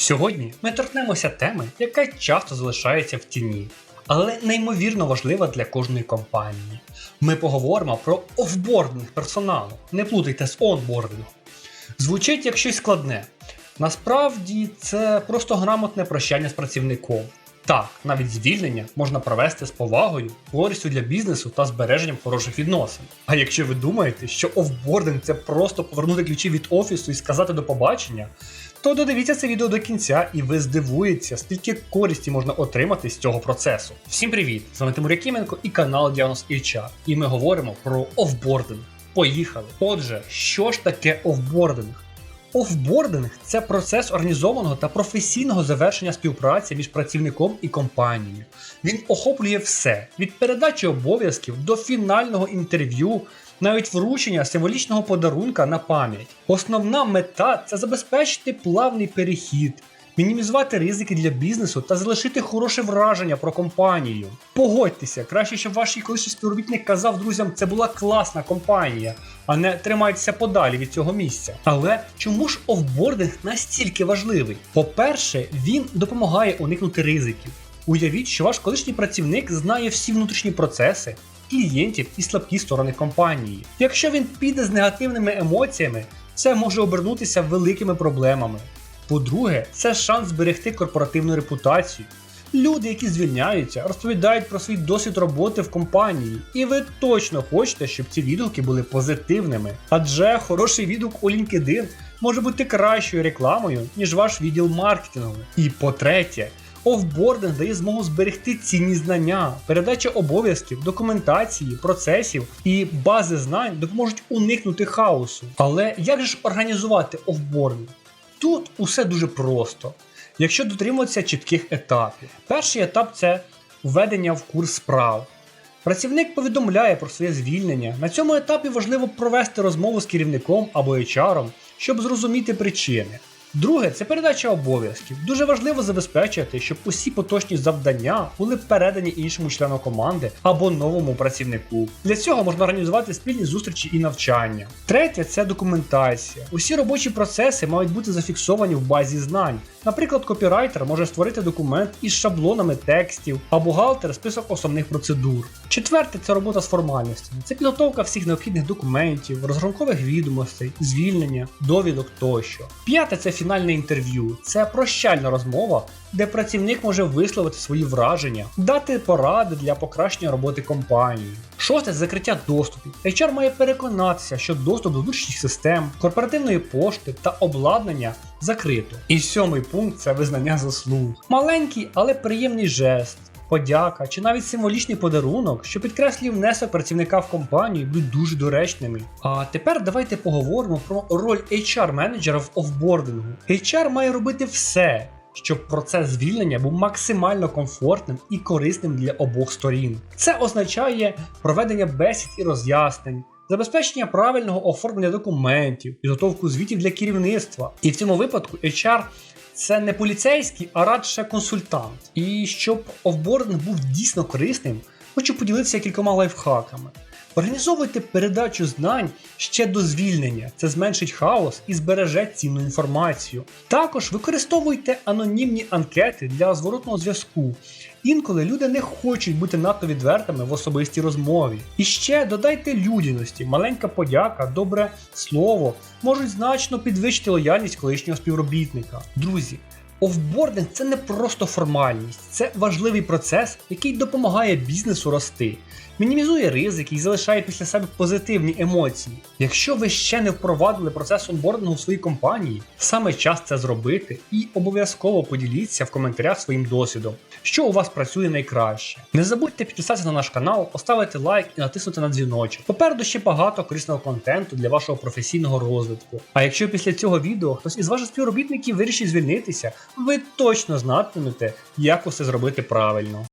Сьогодні ми торкнемося теми, яка часто залишається в тіні, але неймовірно важлива для кожної компанії. Ми поговоримо про офбординг персоналу. Не плутайте з онбордингом. Звучить як щось складне. Насправді це просто грамотне прощання з працівником. Так, навіть звільнення можна провести з повагою, користю для бізнесу та збереженням хороших відносин. А якщо ви думаєте, що офбординг це просто повернути ключі від офісу і сказати до побачення, то додивіться це відео до кінця, і ви здивуєтеся, скільки користі можна отримати з цього процесу. Всім привіт! З вами Тимур Якименко і канал Діагноз HR. І ми говоримо про офбординг. Поїхали! Отже, що ж таке офбординг? Офбординг це процес організованого та професійного завершення співпраці між працівником і компанією. Він охоплює все від передачі обов'язків до фінального інтерв'ю, навіть вручення символічного подарунка на пам'ять. Основна мета це забезпечити плавний перехід, мінімізувати ризики для бізнесу та залишити хороше враження про компанію. Погодьтеся, краще, щоб ваш колишній співробітник казав друзям, це була класна компанія, а не тримайтеся подалі від цього місця. Але чому ж офбординг настільки важливий? По-перше, він допомагає уникнути ризиків. Уявіть, що ваш колишній працівник знає всі внутрішні процеси, клієнтів і слабкі сторони компанії. Якщо він піде з негативними емоціями, це може обернутися великими проблемами. По-друге, це шанс зберегти корпоративну репутацію. Люди, які звільняються, розповідають про свій досвід роботи в компанії, і ви точно хочете, щоб ці відгуки були позитивними. Адже хороший відгук у LinkedIn може бути кращою рекламою, ніж ваш відділ маркетингу. І по-третє, офбординг дає змогу зберегти цінні знання, передача обов'язків, документації, процесів і бази знань допоможуть уникнути хаосу. Але як же ж організувати офбординг? Тут усе дуже просто. Якщо дотримуватися чітких етапів. Перший етап це введення в курс справ. Працівник повідомляє про своє звільнення. На цьому етапі важливо провести розмову з керівником або HR, щоб зрозуміти причини. Друге це передача обов'язків. Дуже важливо забезпечити, щоб усі поточні завдання були передані іншому члену команди або новому працівнику. Для цього можна організувати спільні зустрічі і навчання. Третє це документація. Усі робочі процеси мають бути зафіксовані в базі знань. Наприклад, копірайтер може створити документ із шаблонами текстів, а бухгалтер список основних процедур. Четверте це робота з формальностями. Це підготовка всіх необхідних документів, розрахункових відомостей, звільнення, довідок тощо. П'яте це фінальне інтерв'ю. Це прощальна розмова, де працівник може висловити свої враження, дати поради для покращення роботи компанії. Шосте закриття доступів. HR має переконатися, що доступ до внутрішніх систем, корпоративної пошти та обладнання закрито. І сьомий пункт це визнання заслуг. Маленький, але приємний жест. Подяка чи навіть символічний подарунок, що підкреслює внесок працівника в компанію, будуть дуже доречними. А тепер давайте поговоримо про роль HR-менеджера в офбордингу. HR має робити все, щоб процес звільнення був максимально комфортним і корисним для обох сторін. Це означає проведення бесід і роз'яснень. Забезпечення правильного оформлення документів, підготовку звітів для керівництва. І в цьому випадку HR це не поліцейський, а радше консультант. І щоб офбординг був дійсно корисним, хочу поділитися кількома лайфхаками. Організовуйте передачу знань ще до звільнення, це зменшить хаос і збереже цінну інформацію. Також використовуйте анонімні анкети для зворотного зв'язку. Інколи люди не хочуть бути надто відвертими в особистій розмові. І ще додайте людяності, маленька подяка, добре слово можуть значно підвищити лояльність колишнього співробітника. Друзі, офбординг це не просто формальність, це важливий процес, який допомагає бізнесу рости, мінімізує ризики і залишає після себе позитивні емоції. Якщо ви ще не впровадили процес онбордингу в своїй компанії, саме час це зробити і обов'язково поділіться в коментарях своїм досвідом, що у вас працює найкраще. Не забудьте підписатися на наш канал, поставити лайк і натиснути на дзвіночок. Попереду ще багато корисного контенту для вашого професійного розвитку. А якщо після цього відео хтось із ваших співробітників вирішить звільнитися, ви точно знатимете, як усе зробити правильно.